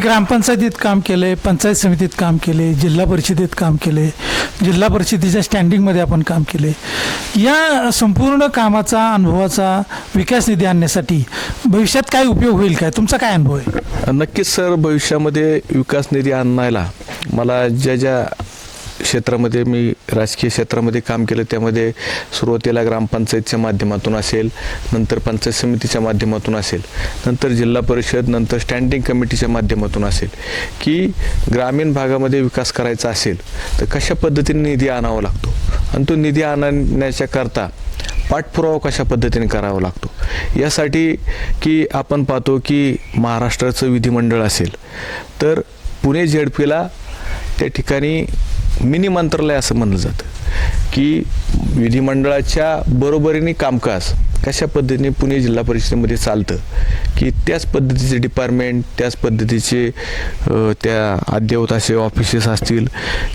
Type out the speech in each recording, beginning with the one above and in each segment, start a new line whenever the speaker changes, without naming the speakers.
मी ग्रामपंचायतीत काम केले पंचायत समितीत काम केले जिल्हा परिषदेत काम केले जिल्हा परिषदेच्या स्टँडिंगमध्ये आपण काम केले. या संपूर्ण कामाचा अनुभवाचा विकास निधी आणण्यासाठी भविष्यात काय उपयोग होईल काय? तुमचा काय अनुभव आहे?
नक्कीच सर. भविष्यामध्ये विकास निधी आणायला मला ज्या ज्या क्षेत्रामध्ये मी राजकीय क्षेत्रामध्ये काम केलं त्यामध्ये सुरुवातीला ग्रामपंचायतच्या माध्यमातून असेल नंतर पंचायत समितीच्या माध्यमातून असेल नंतर जिल्हा परिषद नंतर स्टँडिंग कमिटीच्या माध्यमातून असेल की ग्रामीण भागामध्ये विकास करायचा असेल तर कशा पद्धतीने निधी आणावा लागतो? आणि तो निधी आणण्याच्या करता पाठपुरावा कशा पद्धतीने करावा लागतो? यासाठी की आपण पाहतो की महाराष्ट्राचं विधिमंडळ असेल तर पुणे झेडपीला त्या ठिकाणी मिनी मंत्रालय असं म्हणलं जातं की विधिमंडळाच्या बरोबरीने कामकाज कशा पद्धतीने पुणे जिल्हा परिषदेमध्ये चालतं की त्याच पद्धतीचे डिपार्टमेंट त्याच पद्धतीचे त्या अद्ययावत असे ऑफिसेस असतील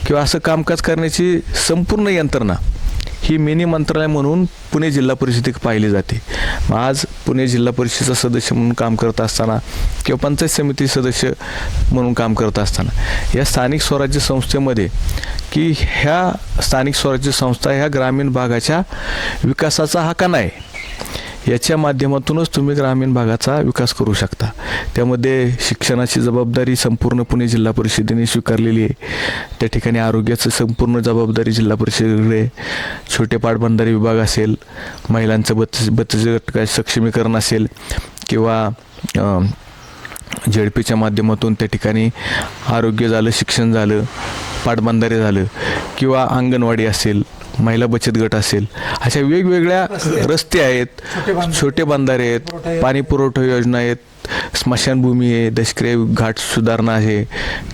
किंवा असं कामकाज करण्याची संपूर्ण यंत्रणा ही मिनी मंत्रालय म्हणून पुणे जिल्हा परिषदेत पाहिली जाते. आज पुणे जिल्हा परिषदेचा सदस्य म्हणून काम करत असताना किंवा पंचायत समिती सदस्य म्हणून काम करत असताना या स्थानिक स्वराज्य संस्थेमध्ये की ह्या स्थानिक स्वराज्य संस्था ह्या ग्रामीण भागाच्या विकासाचा हा कणा आहे याच्या माध्यमातूनच तुम्ही ग्रामीण भागाचा विकास करू शकता. त्यामध्ये शिक्षणाची जबाबदारी संपूर्ण पुणे जिल्हा परिषदेने स्वीकारलेली आहे. त्या ठिकाणी आरोग्याचं संपूर्ण जबाबदारी जिल्हा परिषदेकडे छोटे पाटबंधारे विभाग असेल महिलांचं बच बचत गट सक्षमीकरण असेल किंवा झेडपीच्या माध्यमातून त्या ठिकाणी आरोग्य झालं शिक्षण झालं पाटबंधारे झालं किंवा अंगणवाडी असेल महिला बचत गट असेल अशा वेगवेगळ्या रस्ते आहेत. छोटे बंधारे आहेत. पाणी पुरवठा योजना आहेत. स्मशानभूमी आहे दशक्रिय घाट सुधारणा आहे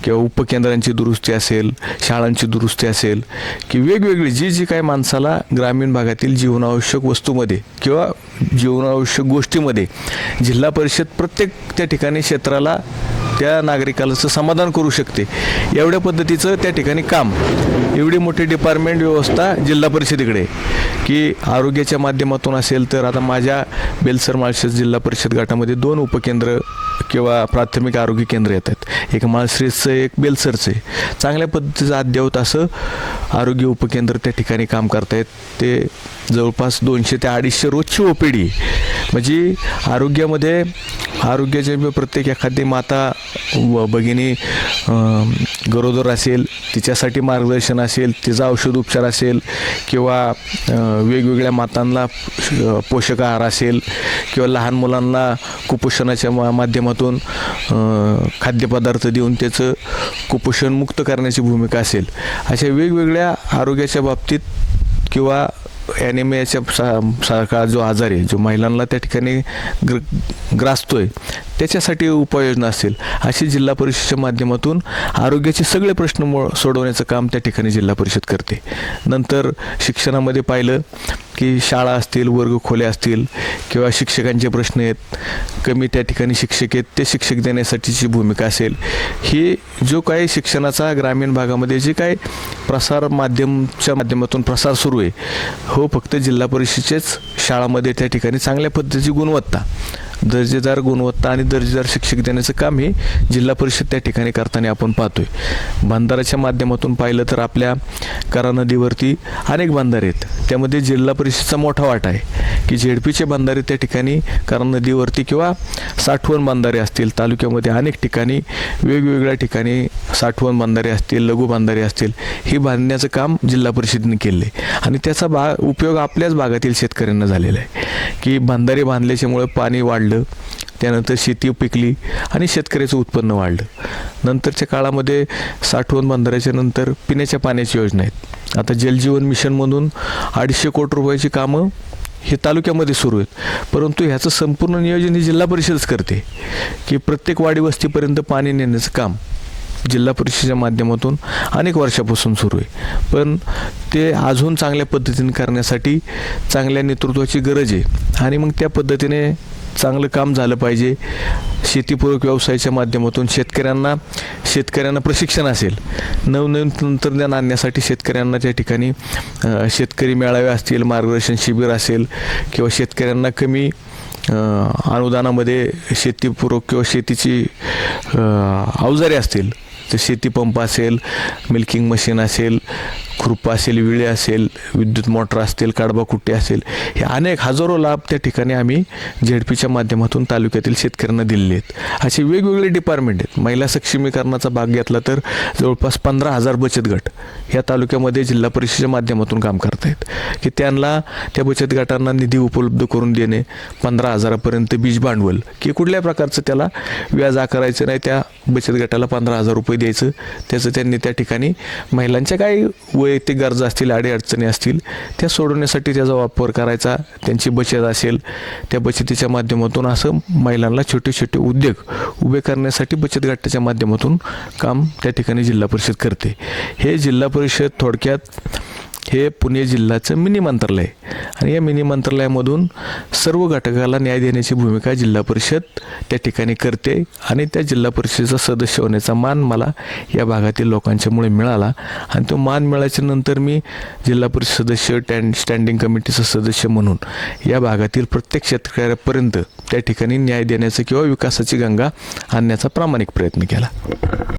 किंवा उपकेंद्रांची दुरुस्ती असेल शाळांची दुरुस्ती असेल की वेगवेगळी जी जी काही माणसाला ग्रामीण भागातील जीवनावश्यक वस्तूमध्ये किंवा जीवनावश्यक गोष्टीमध्ये जिल्हा परिषद प्रत्येक त्या ठिकाणी क्षेत्राला त्या नागरिकालाचं समाधान करू शकते. एवढ्या पद्धतीचं त्या ठिकाणी काम. एवढी मोठी डिपार्टमेंट व्यवस्था जिल्हा परिषदेकडे की आरोग्याच्या माध्यमातून असेल तर आता माझ्या बेलसर माळशेज जिल्हा परिषद गटामध्ये दोन उपकेंद्र किंवा प्राथमिक आरोग्य केंद्र येतात. एक माळश्रीजचं एक बेलसरचं आहे. चांगल्या पद्धतीचं अद्ययावत असं आरोग्य उपकेंद्र त्या ठिकाणी काम करतायत. ते जवळपास दोनशे ते अडीचशे रोजची ओ पी डी म्हणजे आरोग्यामध्ये आरोग्याचे प्रत्येक एखादी माता व भगिनी गरोदर असेल तिच्यासाठी मार्गदर्शन असेल तिचा औषध उपचार असेल किंवा वेगवेगळ्या मातांना पोषक आहार असेल किंवा लहान मुलांना कुपोषणाच्या मा माध्यमातून खाद्यपदार्थ देऊन त्याचं कुपोषणमुक्त करण्याची भूमिका असेल. अशा वेगवेगळ्या आरोग्याच्या बाबतीत किंवा ॲनिमियाच्या सा सारखा जो आजार आहे जो महिलांना त्या ठिकाणी ग्र ग्रासतो आहे त्याच्यासाठी उपाययोजना असेल अशी जिल्हा परिषदेच्या माध्यमातून आरोग्याचे सगळे प्रश्न मो सोडवण्याचं काम त्या ठिकाणी जिल्हा परिषद करते. नंतर शिक्षणामध्ये पाहिलं की शाळा असतील वर्ग असतील किंवा शिक्षकांचे प्रश्न आहेत कमी त्या ठिकाणी शिक्षक आहेत ते शिक्षक देण्यासाठीची भूमिका असेल. ही जो काही शिक्षणाचा ग्रामीण भागामध्ये जे काही प्रसार माध्यमच्या माध्यमातून प्रसार सुरू आहे हो फक्त जिल्हा परिषदेचेच शाळामध्ये त्या ठिकाणी चांगल्या पद्धतीची गुणवत्ता. दर्जेदार गुणवत्ता आणि दर्जेदार शिक्षक देण्याचं काम हे जिल्हा परिषद त्या ठिकाणी करताना आपण पाहतोय. बंधाराच्या माध्यमातून पाहिलं तर आपल्या करा नदीवरती अनेक बंधारे आहेत. त्यामध्ये जिल्हा परिषदचा मोठा वाटा आहे की झेडपीचे बंधारे त्या ठिकाणी करा नदीवरती किंवा साठवण बंधारे असतील तालुक्यामध्ये अनेक ठिकाणी वेगवेगळ्या ठिकाणी साठवण बांधारे असतील लघु बांधारे असतील ही बांधण्याचं काम जिल्हा परिषदेने केलं आहे आणि त्याचा बा उपयोग आपल्याच भागातील शेतकऱ्यांना झालेला आहे. की बांधारे बांधल्याच्यामुळे पाणी वाढलं त्यानंतर शेती पिकली आणि शेतकऱ्याचं उत्पन्न वाढलं. नंतरच्या काळामध्ये साठवण बांधाऱ्याच्या नंतर पिण्याच्या पाण्याची योजना आहेत. आता जलजीवन मिशनमधून अडीचशे कोटी रुपयाची कामं हे तालुक्यामध्ये सुरू आहेत. परंतु ह्याचं संपूर्ण नियोजन ही जिल्हा परिषदच करते. की प्रत्येक वाडी वस्तीपर्यंत पाणी नेण्याचं काम जिल्हा परिषदेच्या माध्यमातून अनेक वर्षापासून सुरू आहे. पण ते अजून चांगल्या पद्धतीने करण्यासाठी चांगल्या नेतृत्वाची गरज आहे. आणि मग त्या पद्धतीने चांगलं काम झालं पाहिजे. शेतीपूरक व्यवसायाच्या माध्यमातून शेतकऱ्यांना शेतकऱ्यांना प्रशिक्षण असेल. नवनवीन तंत्रज्ञान आणण्यासाठी शेतकऱ्यांना त्या ठिकाणी शेतकरी मेळावे असतील मार्गदर्शन शिबिर असेल किंवा शेतकऱ्यांना कमी अनुदानामध्ये शेतीपूरक किंवा शेतीची अवजारे असतील तर शेतीपंप असेल मिल्किंग मशीन असेल खुरपा असेल विळे असेल विद्युत मोटर असतील काडबा कुट्टी असेल हे अनेक हजारो लाभ त्या ठिकाणी आम्ही झेडपीच्या माध्यमातून तालुक्यातील शेतकऱ्यांना दिलेले आहेत. असे वेगवेगळे डिपार्टमेंट आहेत. महिला सक्षमीकरणाचा भाग घेतला तर जवळपास पंधरा हजार बचत गट या तालुक्यामध्ये जिल्हा परिषदेच्या माध्यमातून काम करत आहेत. की त्यांना त्या बचत गटांना निधी उपलब्ध करून देणे पंधरा हजारापर्यंत बीज भांडवल की कुठल्या प्रकारचं त्याला व्याज आकारायचं नाही त्या बचत गटाला पंधरा हजार रुपये द्यायचं त्याचं त्यांनी त्या ठिकाणी महिलांच्या काही वय वैयक्तिक गरजा असतील अडीअडचणी असतील त्या सोडवण्यासाठी त्याचा वापर करायचा त्यांची बचत असेल त्या बचतीच्या माध्यमातून असं महिलांना छोटे छोटे उद्योग उभे करण्यासाठी बचत गटाच्या माध्यमातून काम त्या ठिकाणी जिल्हा परिषद करते हे जिल्हा परिषद थोडक्यात हे पुणे जिल्ह्याचं मिनी मंत्रालय आहे. आणि या मिनी मंत्रालयामधून सर्व घटकाला न्याय देण्याची भूमिका जिल्हा परिषद त्या ठिकाणी करते आणि त्या जिल्हा परिषदेचा सदस्य होण्याचा मान मला या भागातील लोकांच्यामुळे मिळाला. आणि तो मान मिळाल्याच्या नंतर मी जिल्हा परिषद सदस्य टॅन स्टँडिंग कमिटीचा सदस्य म्हणून या भागातील प्रत्येक शेतकऱ्यापर्यंत त्या ठिकाणी न्याय देण्याचं किंवा विकासाची गंगा आणण्याचा प्रामाणिक प्रयत्न केला.